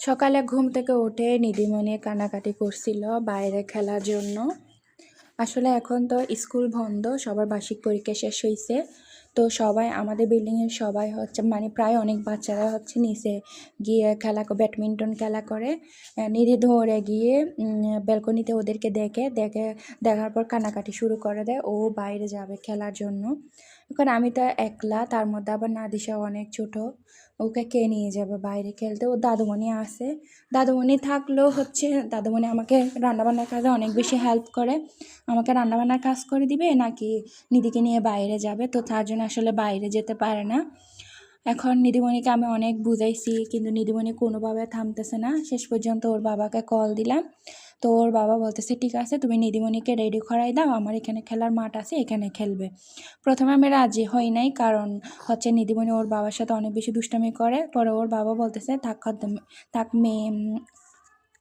সকালে ঘুম থেকে উঠে নিধিমণি কানাকাটি করছিল বাইরে খেলার জন্য। আসলে এখন তো স্কুল বন্ধ, সবার বার্ষিক পরীক্ষা শেষ হয়েছে তো সবাই, আমাদের বিল্ডিংয়ের সবাই হচ্ছে মানে প্রায় অনেক বাচ্চারা হচ্ছে নিচে গিয়ে খেলা ব্যাডমিন্টন খেলা করে। নিধি ধরে গিয়ে ব্যালকনিতে ওদেরকে দেখে দেখে দেখার পর কানাকাটি শুরু করে দেয়। ও বাইরে যাবে খেলার জন্য। এখন আমি তো একলা, তার মধ্যে আবার নাদিসা অনেক ছোট। ওকে কে নিয়ে যাবে বাইরে খেলতে? ও দাদুমণি আছে। দাদুমণি থাকলেও হচ্ছে, দাদুমণি আমাকে রান্নাবান্নার কাজে অনেক বেশি হেল্প করে। আমাকে রান্নাবান্নার কাজ করে দিবে, নাকি নিধিকে নিয়ে বাইরে যাবে? তো তার জন্য আসলে বাইরে যেতে পারে না। এখন নিধিমণিকে আমি অনেক বুঝাইছি, কিন্তু নিধিমণি কোনোভাবে থামতেছে না। শেষ পর্যন্ত ওর বাবাকে কল দিলাম। তো ওর বাবা বলতেছে, ঠিক আছে, তুমি নিদিমণিকে রেডি করাই দাও, আমার এখানে খেলার মাঠ আছে, এখানে খেলবে। প্রথমে আমি রাজি হই নাই, কারণ হচ্ছে নিদিমণি ওর বাবার সাথে অনেক বেশি দুষ্টামি করে। পরে ওর বাবা বলতেছে, থাক থাক মেয়ে